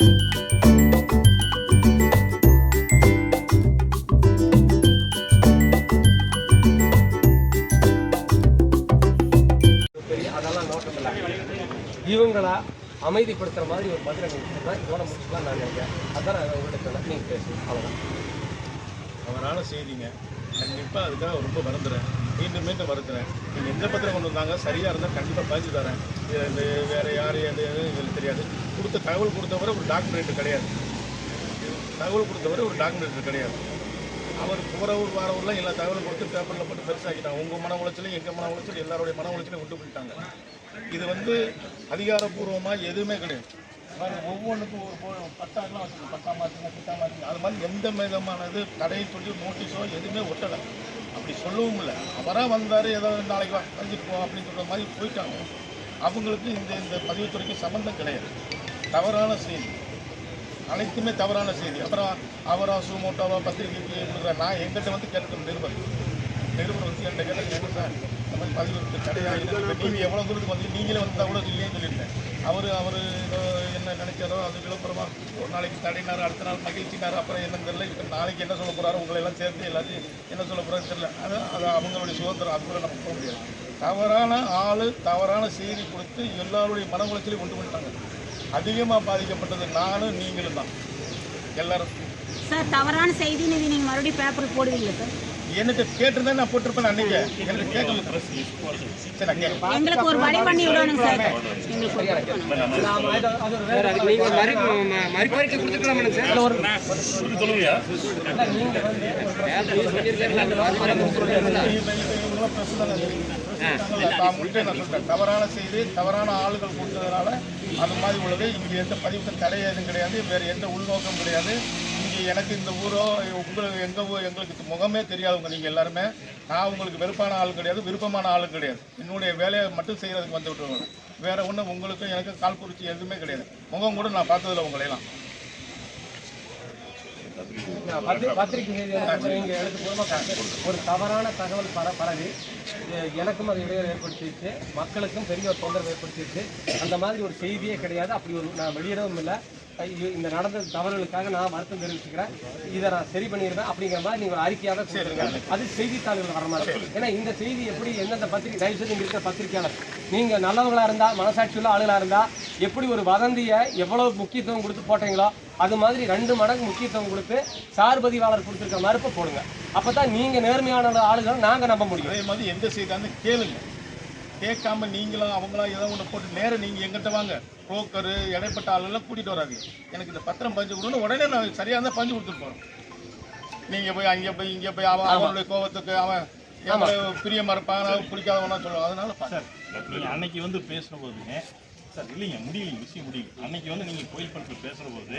இவங்களா அமைதிப்படுத்துற மாதிரி ஒரு பதிலை தான் இதோட முடிச்சுக்கலாம் நான் நினைக்கிறேன். அதான் நான் உங்கள்கிட்ட நீங்கள் பேசுங்க. அவ்வளோதான் அவரான செய்திங்க. கண்டிப்பாக அதுக்காக ரொம்ப வருந்துறேன். மீண்டும் மீண்டும் வருத்துறேன் நீங்கள் எந்த பத்திரம் கொண்டு வந்தாங்க? சரியாக இருந்தால் கண்டிப்பாக பதிஞ்சு தரேன். இது வேறு யார் எது எங்களுக்கு தெரியாது. கொடுத்த தகவல் கொடுத்தவரை ஒரு டாக்குமெண்ட் கிடையாது. தகவல் கொடுத்தவரை ஒரு டாக்குமெண்ட் கிடையாது. அவர் போகிறவர் வாரவரெலாம் எல்லா தகவலும் கொடுத்து பேப்பரில் போட்டு பெருசாக்கிட்டாங்க. உங்கள் மன உளைச்சலையும் எங்கள் மன உளைச்சலும் எல்லாருடைய மன உளைச்சலையும் விட்டு போயிட்டாங்க. இது வந்து அதிகாரப்பூர்வமாக எதுவுமே கிடையாது. ஒவ்வொன்றுக்கும் ஒரு போ- வச்சுருக்கோம். பட்டா மாற்றுங்க கிட்டா மாற்றுங்க அது மாதிரி எந்த விதமானது தடையை சொல்லி நோட்டீஸோ எதுவுமே ஒட்டலை. அப்படி சொல்லவும் இல்லை. அவராக வந்தார் ஏதோ நாளைக்கு வா வந்துட்டு போ அப்படின்னு சொல்கிற மாதிரி போயிட்டாங்க. அவங்களுக்கு இந்த இந்த பதிவுத்துறைக்கு சம்மந்தம் கிடையாது. தவறான செய்தி. அனைத்துமே தவறான செய்தி. அப்புறம் அவரா சுமோட்டோவா பத்திரிகைக்கு நான் எங்கிட்ட வந்து கேட்கணும் நிருபர். நிருபர் வந்து என்கிட்ட கேட்டேன் என்ன சார். இந்த மாதிரி பதிவு கிடையாது நீங்கள் எவ்வளோ தூரத்துக்கு வந்து நீங்களே வந்தால் கூட இல்லைன்னு சொல்லியிருந்தேன். அவர் அவர் ஏதோ என்ன நினைச்சாரோ அது விழுப்புரமா ஒரு நாளைக்கு தடையினார் அடுத்த நாள் மகிழ்ச்சினார் அப்புறம் என்னன்னு தெரியல. இப்போ நாளைக்கு என்ன சொல்ல போகிறாரோ உங்களை எல்லாம் சேர்த்து எல்லாத்தையும் என்ன சொல்ல போகிறாரு தெரியல. அது அது அவங்களுடைய சுதந்திரம் அது கூட நம்ம போக முடியாது. தவறான ஆள் தவறான செய்தி கொடுத்து எல்லாருடைய மன உளைச்சலையும் கொண்டு பண்ணிட்டாங்க அதிகமாக பாதிக்கப்பட்டது நானும் நீங்களும் தான் எல்லாரும். சார் தவறான செய்தி இது நீங்கள் மறுபடியும் பேப்பர் போடுவீங்க சார்? என்கிட்ட கேட்டிருந்தா நான் போட்டிருப்பேன் அன்னைக்கு எனக்கு கேட்கறேன். எங்களுக்கு ஒரு வழி பண்ணி விடணும் சார். தவறான செய்தி தவறான ஆளுகள் கொடுத்ததுனால அது மாதிரி உள்ளது இங்கே எந்த பதிவுக்கு தடை எதுவும் கிடையாது வேறு எந்த உள்நோக்கம் கிடையாது எனக்கு இந்த ஊரோ உங்களுக்கு எங்கள் ஊர் எங்களுக்கு முகமே தெரியாதவங்க நீங்கள் எல்லாருமே. நான் உங்களுக்கு வெறுப்பான ஆள் கிடையாது விருப்பமான ஆள் கிடையாது. என்னுடைய வேலையை மட்டும் செய்கிறதுக்கு வந்து விட்டுருவாங்க. வேற ஒன்றும் உங்களுக்கும் எனக்கும் கால் குறிச்சி எதுவுமே கிடையாது. முகம் கூட நான் பார்த்ததில்ல உங்களையெல்லாம் நான் ஒரு தவறான தகவல் பர பரவி எனக்கும் அது இடையில ஏற்படுத்திடுச்சு மக்களுக்கும் பெரிய ஒரு தொந்தரவு ஏற்படுத்திடுச்சு அந்த மாதிரி ஒரு செய்தியே கிடையாது. அப்படி ஒரு நான் வெளியிடவும் இல்லை. இந்த நடந்த தவறுகளுக்காக நான் வருத்தம் தெரிவிச்சுக்கிறேன். இதை நான் சரி பண்ணிடுறேன் அப்படிங்கிற மாதிரி நீங்க ஒரு அறிக்கையாக கொடுத்துருங்க அது செய்தித்தாள்கள் வர மாதிரி. ஏன்னா இந்த செய்தி எப்படி எந்தெந்த பத்திரிகை தயவு செய்து இருக்கிற பத்திரிக்கையாளர் நீங்க நல்லவங்களா இருந்தா மனசாட்சி உள்ள ஆளுகளா இருந்தா எப்படி ஒரு வதந்தியை எவ்வளவு முக்கியத்துவம் கொடுத்து போட்டீங்களோ அது மாதிரி ரெண்டு மடங்கு முக்கியத்துவம் கொடுத்து சார் பதிவாளர் கொடுத்துருக்க மறுப்பை போடுங்க. அப்பதான் நீங்க நேர்மையான ஆளுகளை நாங்க நம்ப முடியும். அதே மாதிரி எந்த செய்தான்னு கேளுங்க. கேட்காம நீங்களும் அவங்களாம் ஏதோ ஒன்று போட்டு நேரம் நீங்கள் எங்கிட்ட வாங்க. புரோக்கரு இடைப்பட்ட ஆளெல்லாம் கூட்டிகிட்டு வராதீங்க எனக்கு இந்த பத்திரம் பஞ்சு கொடுன்னு உடனே நான் சரியாக இருந்தால் பஞ்சு கொடுத்துட்டு போகிறேன் நீங்கள் போய் அங்கே போய் இங்கே போய் அவன் அவனுடைய கோபத்துக்கு அவன் பிரியமாக இருப்பான் பிடிக்காதவனா சொல்லுவான். அதனால பாரு. நீங்கள் அன்னைக்கு வந்து பேசுன போதுங்க சார் இல்லைங்க முடியலைங்க விஷயம் முடியல. அன்னைக்கு வந்து நீங்கள் கோயில் படத்தில் பேசுகிற போது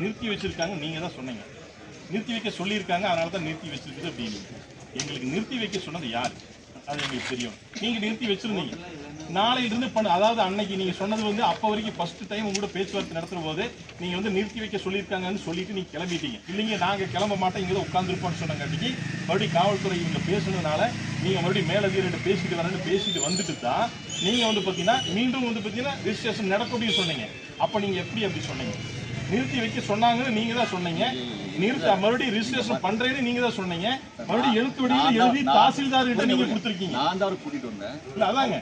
நிறுத்தி வச்சிருக்காங்க நீங்கள் தான் சொன்னீங்க. நிறுத்தி வைக்க சொல்லியிருக்காங்க அதனால தான் நிறுத்தி வச்சிருக்குது அப்படின்னு. எங்களுக்கு நிறுத்தி வைக்க சொன்னது யார்? அது எங்களுக்கு தெரியும். நீங்கள் நிறுத்தி வச்சிருந்தீங்க. நாளையிலிருந்து பண்ண அதாவது அன்னைக்கு நீங்கள் சொன்னது வந்து அப்போ வரைக்கும் ஃபர்ஸ்ட் டைம் உங்களோட பேச்சுவார்த்தை நடத்துகிற போது நீங்கள் வந்து நிறுத்தி வைக்க சொல்லியிருக்காங்கன்னு சொல்லிட்டு நீங்கள் கிளம்பிட்டீங்க. இல்லைங்க நாங்கள் கிளம்ப மாட்டோம் இங்கே தான் உட்காந்துருப்போம்னு சொன்னாங்காட்டிக்கு மறுபடியும் காவல்துறை இவங்க பேசுனதுனால நீங்கள் மறுபடியும் மேலதிகாரிகிட்ட பேசிட்டு வரேன்னு பேசிட்டு வந்துட்டு தான் நீங்கள் வந்து பார்த்தீங்கன்னா மீண்டும் வந்து பார்த்தீங்கன்னா ரிஜிஸ்ட்ரேஷன் நடக்கக்கூடிய சொன்னீங்க. அப்போ நீங்கள் எப்படி அப்படி சொன்னீங்க? நிறுத்தி வைக்க சொன்னாங்கன்னு நீங்க தான் சொன்னீங்க. நிறுத்த மறுபடியும் ரிஜிஸ்ட்ரேஷன் பண்றேன்னு நீங்க தான் சொன்னீங்க. மறுபடியும் எழுத்து வடிவில் எழுதி தாசில்தார் கிட்ட நீங்க கொடுத்துருக்கீங்க. நான் தான் கூட்டிட்டு வந்தேன். இல்ல அதாங்க.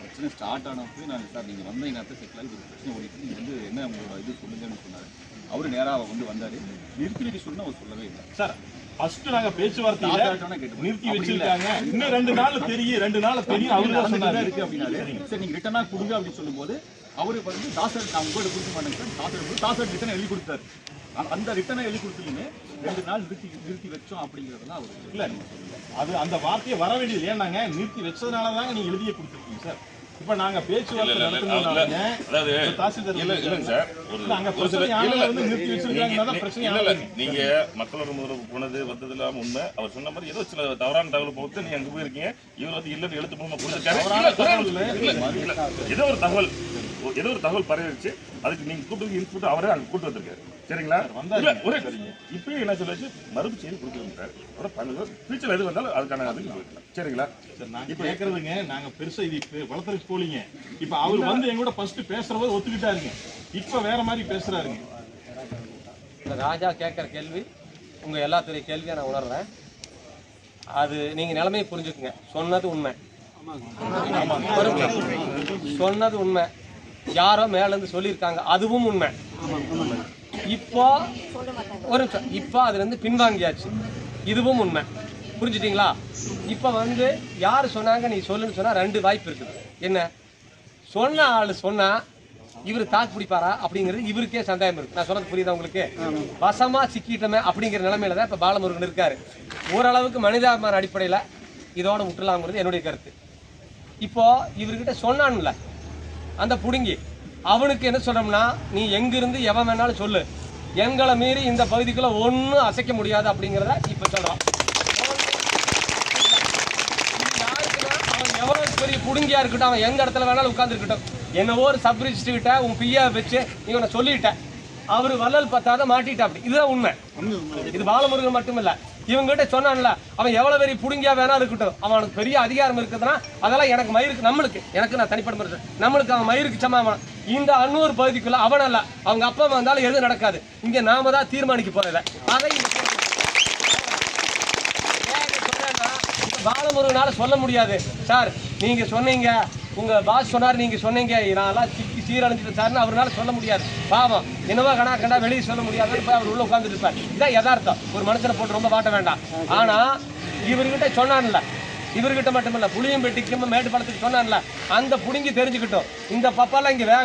பிரச்சனை ஸ்டார்ட் ஆனப்போ நான் சார் நீங்கள் வந்த நேரத்தை செட்டில் ஆகி ஒரு பிரச்சனை ஓடிட்டு நீங்கள் வந்து என்ன உங்களோட இது சொல்லுங்கன்னு சொன்னார். அவரு நேராக வந்து வந்தார். நிறுத்தி வைக்க சொன்னா அவர் சொல்லவே இல்லை. சார் ஃபர்ஸ்ட் நாங்க கேட்டு நிறுத்தி வச்சிருக்காங்க. இன்னும் ரெண்டு நாள் தெரியும். ரெண்டு நாள் தெரியும். அவரு தான் சொன்னாரு. இருக்கு அப்படின்னாரு. சரி நீங்கள் ரிட்டனாக கொடுங்க அப்படின்னு சொல்லும்போது அவரு வந்து தாசர் நான் உங்கள்கிட்ட கொடுக்க மாட்டேங்க சார். தாசர் வந்து தாசர் ரிட்டனை எழுதி கொடுத்தாரு. அந்த- ரிட்டனை எழுதி கொடுத்துலுமே ரெண்டு நாள் நிறுத்தி நிறுத்தி வச்சோம் அப்படிங்கிறதெல்லாம் அவர் இல்ல. அது அந்த வார்த்தையை வர வேண்டியது ஏன்னாங்க நிறுத்தி வச்சதுனால தாங்க நீங்க எழுதிய கொடுத்துருக்கீங்க சார். இப்ப நாங்க பேச்சுவார்த்தை நாங்க மக்களோட முதல்ல போனது வந்தது இல்லாம உண்மை. அவர் சொன்ன மாதிரி ஏதோ சில தவறான தகவல் போட்டு நீங்க அங்க போயிருக்கீங்க. இவர் வந்து இல்லன்னு எழுத்து மூலமா கொடுத்துருக்காரு. ஏதோ ஒரு தகவல். ஏதோ ஒரு தகவல் பரவிடுச்சு. அதுக்கு நீங்க கூப்பிட்டு இன்ஸ்பெக்டர் அவரே அங்க கூட்டு வந்திருக்காரு. சரிங்களா? வந்தாரு. இல்ல ஒரே இப்பயும் என்ன சொல்லுச்சு மறுப்பு செய்தி கொடுத்துருக்காரு அப்புறம் ஃபியூச்சர் எது வந்தாலும் அதுக்கான அதுக்கு சரிங்களா? சார் நாங்க கேக்குறதுங்க நாங்க பெருசா இது இப்ப வளர்த்துறதுக்கு போலீங்க. இப்ப அவர் வந்து எங்க கூட ஃபர்ஸ்ட் பேசுற போது ஒத்துக்கிட்டாருங்க. இப்ப வேற மாதிரி பேசுறாருங்க. இந்த ராஜா கேட்குற கேள்வி உங்கள் எல்லாத்துடைய கேள்வியை நான் உணர்றேன். அது நீங்கள் நிலைமையை புரிஞ்சுக்குங்க. சொன்னது உண்மை. சொன்னது உண்மை. யாரோ மேலேருந்து சொல்லியிருக்காங்க. அதுவும் உண்மை. இப்போ ஒரு நிமிஷம். இப்போ அதுலேருந்து பின்வாங்கியாச்சு. இதுவும் உண்மை. புரிஞ்சிட்டிங்களா? இப்போ வந்து யார் சொன்னாங்க நீ சொல்லுன்னு சொன்னால் ரெண்டு வாய்ப்பு இருக்குது. என்ன? சொன்ன ஆள் சொன்னால் இவர் தாக்கு பிடிப்பாரா? அப்படிங்கிறது இவருக்கே சந்தேகம் இருக்கு. நான் சொன்னது புரியுதா உங்களுக்கு? வசமா சிக்கிட்டோமே அப்படிங்கிற நிலைமையில தான் இப்போ பாலமுருகன் இருக்காரு. ஓரளவுக்கு மனிதாபிமான அடிப்படையில் இதோட விட்டுலாங்கிறது என்னுடைய கருத்து. இப்போ இவர்கிட்ட சொன்னான்ல அந்த புடுங்கி. அவனுக்கு என்ன சொல்றோம்னா நீ எங்கிருந்து எவன் வேணாலும் சொல்லு. எங்களை மீறி இந்த பகுதிக்குள்ள ஒன்றும் அசைக்க முடியாது அப்படிங்கிறத இப்ப சொல்றான். அவன் எவ்வளவு பெரிய புடுங்கியா இருக்கட்டும் அவன் எந்த இடத்துல வேணாலும் உட்கார்ந்து இருக்கட்டும் என்னவோ ஒரு சப் உன் பியா வச்சு நீ உன்னை சொல்லிட்ட. அவரு வள்ளல் பத்தாத மாட்டிட்டா அப்படி இதுதான் உண்மை. இது பாலமுருகன் இல்லை இவங்ககிட்ட சொன்னான்ல அவன் எவ்வளவு பெரிய புடுங்கியா வேணா இருக்கட்டும். அவனுக்கு பெரிய அதிகாரம் இருக்குதுன்னா அதெல்லாம் எனக்கு மயிருக்கு நம்மளுக்கு. எனக்கு நான் தனிப்பட்ட முறை நம்மளுக்கு அவன் மயிருக்கு சமாமன் இந்த அன்னூர் பகுதிக்குள்ள அவன் அல்ல. அவங்க அப்பா அம்மா வந்தாலும் எதுவும் நடக்காது. இங்க நாம தான் தீர்மானிக்க போறத அதை பாலமுருகனால சொல்ல முடியாது. சார் நீங்க சொன்னீங்க உங்க பாஸ் சொன்னார் நீங்க சொன்னீங்க. நான்லாம் சிக்கி சீரழிஞ்சிட்டு சார்னு அவரால சொல்ல முடியாது. பாவம். என்னவோ கணா கண்டா வெளியே சொல்ல முடியாது போய் அவர் உள்ள உட்கார்ந்துட்டு இருப்பார். இதான் யதார்த்தம். ஒரு மனுஷனை போட்டு ரொம்ப வாட்ட வேண்டாம். ஆனா இவர்கிட்ட சொன்னான்ல. இவர்கிட்ட மட்டுமில்ல புளியம்பெட்டிக்கும் மேட்டுப்பாளத்துக்கு சொன்னான்ல. அந்த புடுங்கி தெரிஞ்சுக்கிட்டோம். இந்த பப்பாலாம் இங்க வேக